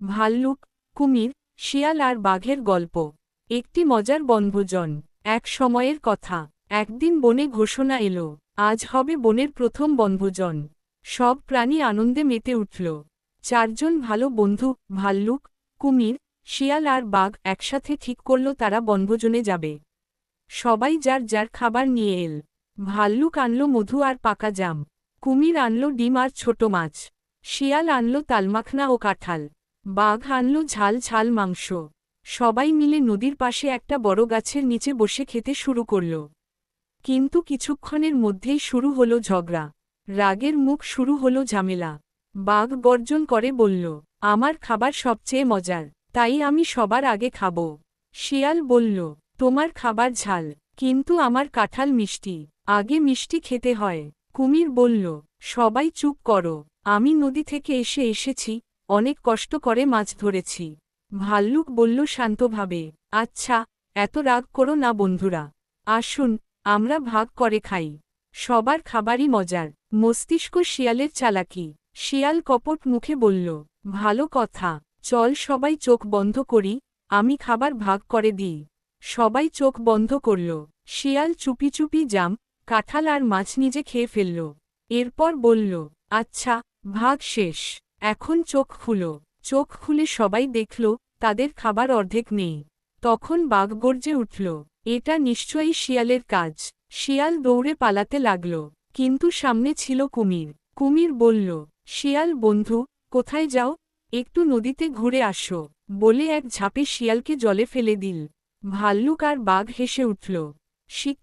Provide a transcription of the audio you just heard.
ভাল্লুক, কুমির, শিয়াল আর বাঘের গল্প। একটি মজার বনভোজন, এক সময়ের কথা। একদিন বনে ঘোষণা এলো, আজ হবে বনের প্রথম বনভোজন। সব প্রাণী আনন্দে মেতে উঠল। চারজন ভালো বন্ধু, ভাল্লুক, কুমির, শিয়াল আর বাঘ একসাথে ঠিক করল তারা বনভোজনে যাবে। সবাই যার যার খাবার নিয়ে এল। ভাল্লুক আনল মধু আর পাকা জাম, কুমির আনল ডিম আর ছোট মাছ, শিয়াল আনল তালমাখনা ও কাঁঠাল। বাঘ আনল ঝাল ঝাল মাংস। সবাই মিলে নদীর পাশে একটা বড় গাছের নিচে বসে খেতে শুরু করল। কিন্তু কিছুক্ষণের মধ্যেই শুরু হল ঝগড়া। রাগের মুখ শুরু হল ঝামেলা। বাঘ গর্জন করে বলল, আমার খাবার সবচেয়ে মজার, তাই আমি সবার আগে খাব। শিয়াল বলল, তোমার খাবার ঝাল, কিন্তু আমার কাঁঠাল মিষ্টি, আগে মিষ্টি খেতে হয়। কুমির বলল, সবাই চুপ করো, আমি নদী থেকে এসে এসেছি। অনেক কষ্ট করে মাছ ধরেছি। ভাল্লুক বলল শান্তভাবে আচ্ছা এত রাগ করো না বন্ধুরা। আসুন, আমরা ভাগ করে খাই। সবার খাবারই মজার। মস্তিষ্ক শিয়ালের চালাকি। শিয়াল কপট মুখে বলল, ভালো কথা। চল সবাই চোখ বন্ধ করি, আমি খাবার ভাগ করে দিই। সবাই চোখ বন্ধ করল। শিয়াল চুপি চুপি জাম, কাঁঠাল আর মাছ নিজে খেয়ে ফেলল। এরপর বলল আচ্ছা ভাগ শেষ। এখন চোখ খুলো। চোখ খুলে সবাই দেখল, তাদের খাবার অর্ধেক নেই। তখন বাঘ গর্জে উঠল, এটা নিশ্চয়ই শিয়ালের কাজ। শিয়াল দৌড়ে পালাতে লাগল, কিন্তু সামনে ছিল কুমির। কুমির বলল, শিয়াল বন্ধু, কোথায় যাও? একটু নদীতে ঘুরে আসো। বলে এক ঝাঁপে শিয়ালকে জলে ফেলে দিল। ভাল্লুক আর বাঘ হেসে উঠল শিক